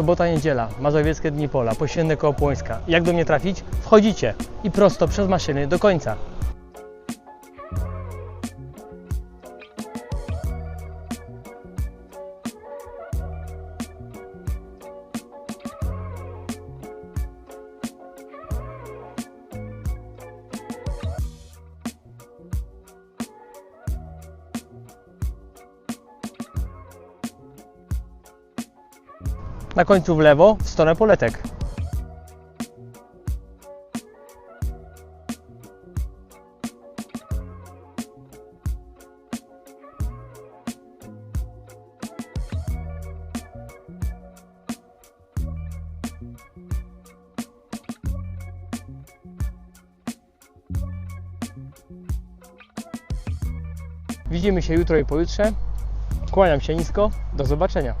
sobota, niedziela, Mazowieckie Dni Pola, Poświętne koło Płońska. Jak do mnie trafić? Wchodzicie i prosto przez maszyny do końca. Na końcu w lewo, w stronę poletek. Widzimy się jutro i pojutrze. Kłaniam się nisko. Do zobaczenia.